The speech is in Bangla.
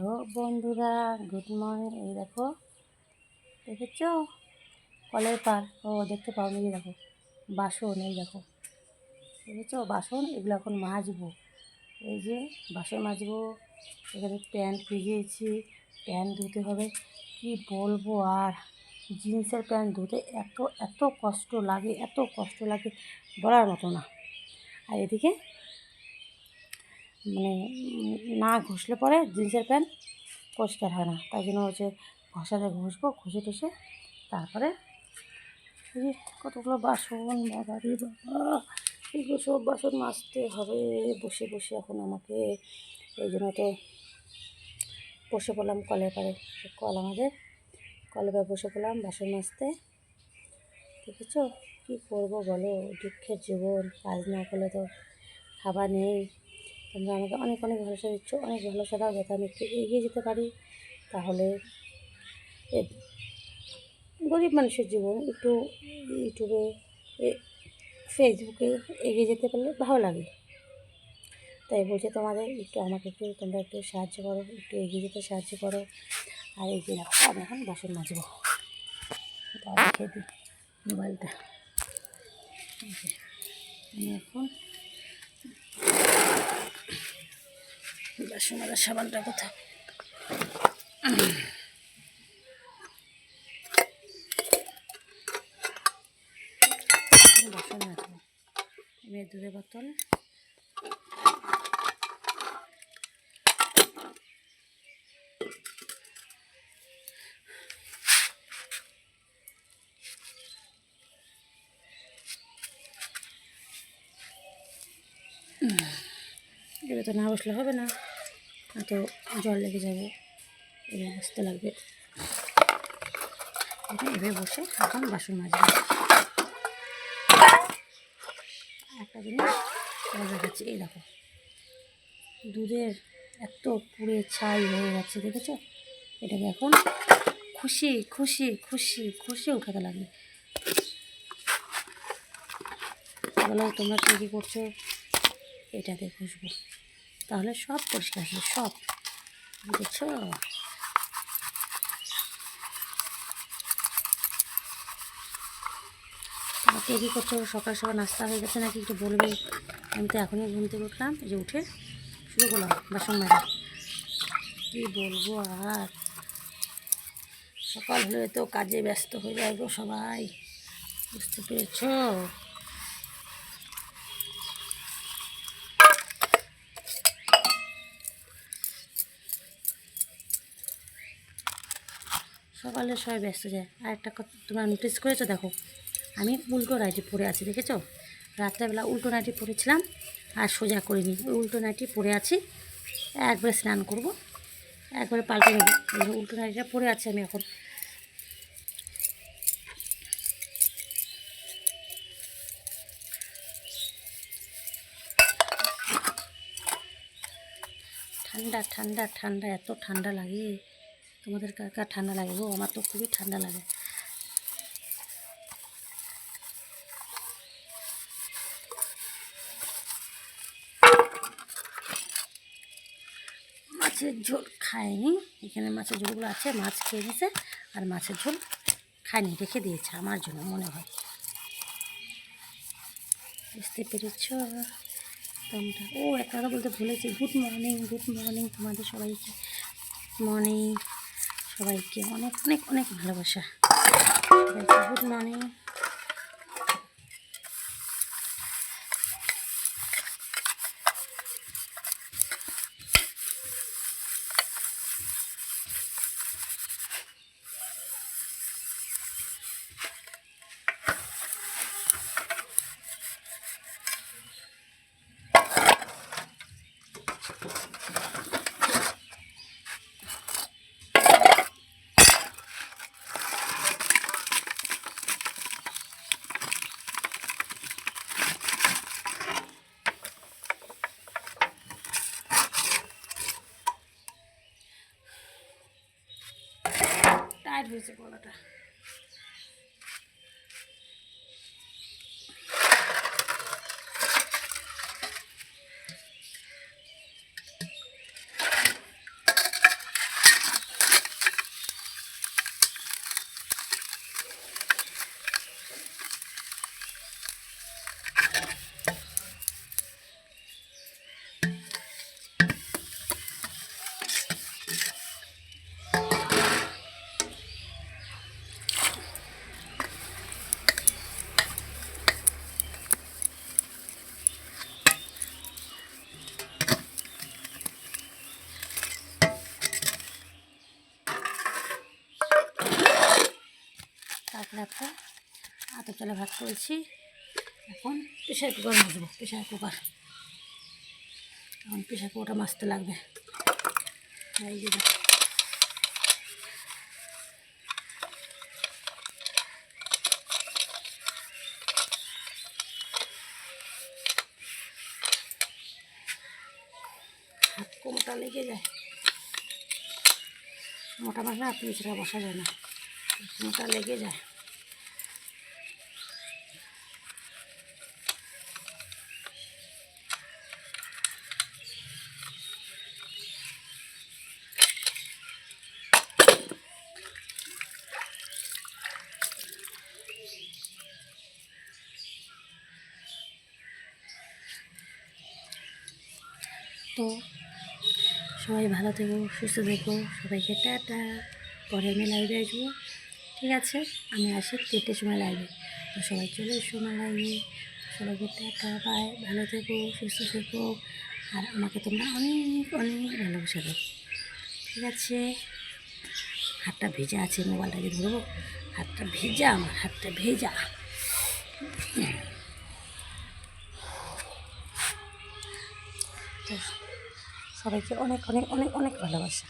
হ্যালো বন্ধুরা গুড মর্নিং এই দেখো, দেখেছ? কলের পার, ও দেখতে পাও এই দেখো, বাসন, এই দেখো, দেখেছ? বাসন, এগুলো এখন মাজবো, এই যে বাসন মাজবো, এখানে প্যান্ট ভিজিয়েছি, প্যান্ট ধুতে হবে, কি বলব আর, জিন্সের প্যান্ট ধুতে এত এত কষ্ট লাগে, এত কষ্ট লাগে, বলার মতো না, আর এদিকে মানে না ঘষলে পরে জিন্সের প্যান্ট পরিষ্কার হয় না। তাই জন্য হচ্ছে ঘষাতে ঘষবো, ঘষে টষে তারপরে কতগুলো বাসন, বাবারি বাবা, এগুলো সব বাসন মাজতে হবে। বসে বসে এখন আমাকে এই জন্য তো বসে পড়লাম কলের পাড়ে। কল আমাদের কলের পাড়ে বসে পড়লাম বাসন মাজতে। দেখেছ কী করব বলো? দুঃখের জীবন, কাজ না করলে তো খাবার নেই। তোমরা আমাকে অনেক অনেক ভালোবাসা দিচ্ছ, অনেক ভালোবাসা দাও যাতে আমি একটু এগিয়ে যেতে পারি। তাহলে গরিব মানুষের জীবন একটু ইউটিউবে ফেসবুকে এগিয়ে যেতে পারলে ভালো লাগে। তাই বলছে তোমাদের একটু আমাকে একটু, তোমরা একটু সাহায্য করো, একটু এগিয়ে যেতে সাহায্য করো। আর এই যে দেখো, আমি এখন বাসন মাজবো। মোবাইলটা। এখন বাসন মাজার সাবানটা কোথায়? বাসন এবার দুধের বোতল। এবার তো না বসলে হবে না। তো জল লেগে যাবে এবার বসতে লাগবে। এটা এভাবে বসে এখন বাসন মাজবে। একটা জিনিস দেখাচ্ছি, এই দেখো। দুধের এত পুড়ে ছাই হয়ে যাচ্ছে, দেখেছ? এটাকে এখন খুশি খুশি খুশি খুশি উঠাতে লাগবে। বলো তোমরা কে কী করছ? এটাতে খুশবো। তাহলে সব পরিষ্কার হবে সব। বুঝেছ? কী করছ, সকাল সকাল নাস্তা হয়ে গেছে নাকি একটু বলবে? আমি তো এখনই ঘুম থেকে উঠলাম যে উঠে শুরু করলাম, বাসন মাজা। কী বলব আর? সকাল হলে তো কাজে ব্যস্ত হয়ে যায় গো সবাই, বুঝতে পেরেছ? সকালে সবাই ব্যস্ত যায়। আর একটা কথা তোমরা নোটিস করেছ, দেখো, আমি উল্টো নাইটি পরে আছি, দেখেছ? রাত্রেবেলা উল্টো নাইটি পরেছিলাম, আর সোজা করিনি। ওই উল্টো নাইটি পরে আছি, একবারে স্নান করব, একবারে পাল্টে নেব। উল্টো নাইটিটা পরে আছি আমি এখন। ঠান্ডা ঠান্ডা ঠান্ডা, এত ঠান্ডা লাগে। তোমাদের কার কার ঠান্ডা লাগে গো, আমার তো খুবই ঠান্ডা লাগে। মাছের ঝোল খায়নি এখানে মাছের ঝোলগুলো আছে, মাছ খেয়ে নিছে, আর মাছের ঝোল খায়নি রেখে দিয়েছে আমার জন্য, মনে হয়। বুঝতে পেরেছ? তোমরা ও একটা কথা বলতে ভুলেছি গুড মর্নিং গুড মর্নিং তোমাদের সবাইকে। মর্নিং সবাইকে অনেক অনেক অনেক ভালোবাসা। সবাইকে গুড মর্নিং টাইট হয়েছে গলাটা। রাত্রে আতপ চালে ভাত করেছি। এখন প্রেশার কুকার মাজবো প্রেশার কুকার। এখন প্রেশার কুকারটা মাজতে লাগবে। এই যে। হাত লেগে যায়। মোটা মাছ না পিছড়া বসা যায় না। মোটা লেগে যায়। তো সবাই ভালো থেকো, সুস্থ থেকো, সবাইকে টাটা। পরে আমি লাইভে আসব। ঠিক আছে, আমি আসি তিনটের সময় লাইভে তো সবাই চলে আমার লাইভে সবাইকে টাটা বাই ভালো থেকো, সুস্থ থেকো। আর আমাকে তোমরা অনেক অনেক ভালোবাসা দাও। ঠিক আছে? হাতটা ভেজা আছে মোবাইলটা যে ধরবো। হাতটা ভেজা আমার, হাতটা ভেজা। সবাইকে অনেক অনেক অনেক অনেক ভালোবাসা।